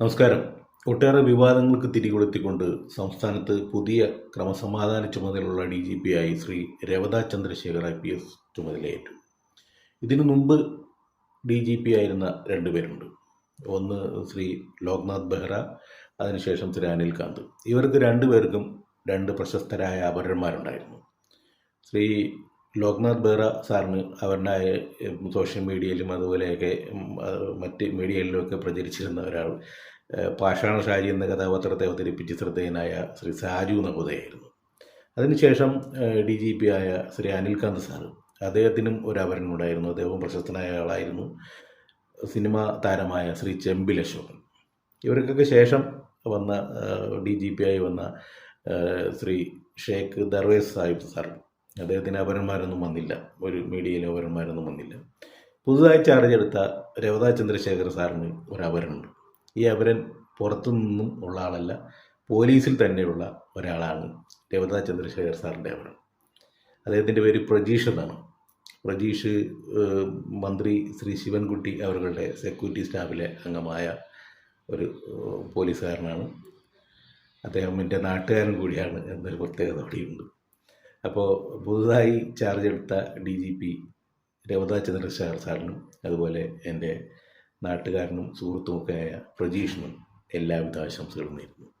നമസ്കാരം. ഒട്ടേറെ വിവാദങ്ങൾക്ക് തിരികൊളുത്തിക്കൊണ്ട് സംസ്ഥാനത്ത് പുതിയ ക്രമസമാധാന ചുമതലയുള്ള ഡി ജി പി ആയി Shri Ravada Chandrasekhar I P S ചുമതലയേറ്റു. ഇതിനു മുമ്പ് ഡി ജി പി ആയിരുന്ന രണ്ടുപേരുണ്ട് ഒന്ന് ശ്രീ ലോക്നാഥ് ബെഹ്റ അതിനുശേഷം ശ്രീ അനിൽകാന്ത് ഇവർക്ക് രണ്ടുപേർക്കും രണ്ട് പ്രശസ്തരായ അപരന്മാരുണ്ടായിരുന്നു. ശ്രീ ലോക്നാഥ് ബെഹ്റ സാറിന് അവരുടെ സോഷ്യൽ മീഡിയയിലും അതുപോലെയൊക്കെ മറ്റ് മീഡിയയിലുമൊക്കെ പ്രചരിച്ചിരുന്ന ഒരാൾ പാഷാണ ഷാജി എന്ന കഥാപാത്രത്തെ അവതരിപ്പിച്ച് ശ്രദ്ധേയനായ ശ്രീ സാജു നവോദയായിരുന്നു. അതിനുശേഷം ഡി ജി പി ആയ ശ്രീ അനിൽകാന്ത് സാർ അദ്ദേഹത്തിനും ഒരു അവരനുണ്ടായിരുന്നു അദ്ദേഹവും പ്രശസ്തനായ ആളായിരുന്നു. സിനിമ താരമായ ശ്രീ ചെമ്പിൽ അശോകൻ. ഇവർക്കൊക്കെ ശേഷം വന്ന ഡി ജി പി ആയി വന്ന ശ്രീ ഷേഖ് ദർവേസ് സാഹിബ് സാർ അദ്ദേഹത്തിന് അപരന്മാരൊന്നും വന്നില്ല. ഒരു മീഡിയയിലെ അപരന്മാരൊന്നും വന്നില്ല. പുതുതായി ചാർജ് എടുത്ത രവത ചന്ദ്രശേഖർ സാറിന് ഒരു അപരനുണ്ട് ഈ അപരൻ പുറത്തു നിന്നും ഉള്ള ആളല്ല പോലീസിൽ തന്നെയുള്ള ഒരാളാണ് രവത ചന്ദ്രശേഖർ സാറിന്റെ അപരൻ അദ്ദേഹത്തിന്റെ പേര് പ്രജീഷ് എന്നാണ്. പ്രജീഷ് മന്ത്രി ശ്രീ ശിവൻകുട്ടി അവരുടെ സെക്യൂരിറ്റി സ്റ്റാഫിലെ അംഗമായ ഒരു പോലീസുകാരനാണ്. അദ്ദേഹം എന്റെ നാട്ടുകാരൻ കൂടിയാണ് എന്നൊരു പ്രത്യേകത അവിടെയുണ്ട്. അപ്പോൾ പുതുതായി ചാർജ് എടുത്ത D G P Ravada Chandrasekhar സാറിനും അതുപോലെ എന്റെ നാട്ടുകാരനും സുഹൃത്തുമൊക്കെയായ പ്രജീഷിനും എല്ലാവിധ ആശംസകളും നേരുന്നു.